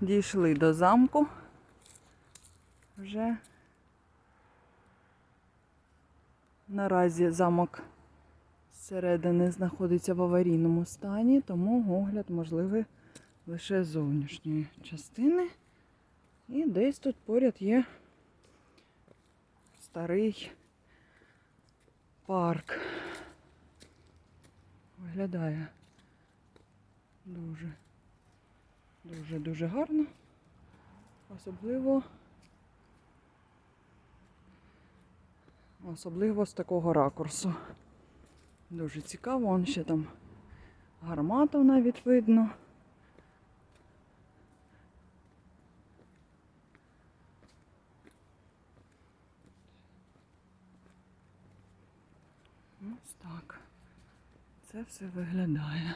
дійшли до замку. Вже наразі замок зсередини знаходиться в аварійному стані, тому огляд можливий лише зовнішньої частини. І десь тут поряд є старий парк. Виглядає дуже, дуже, дуже гарно. Особливо, особливо з такого ракурсу. Дуже цікаво, вон ще там гармату навіть видно. Ось так. Це все виглядає.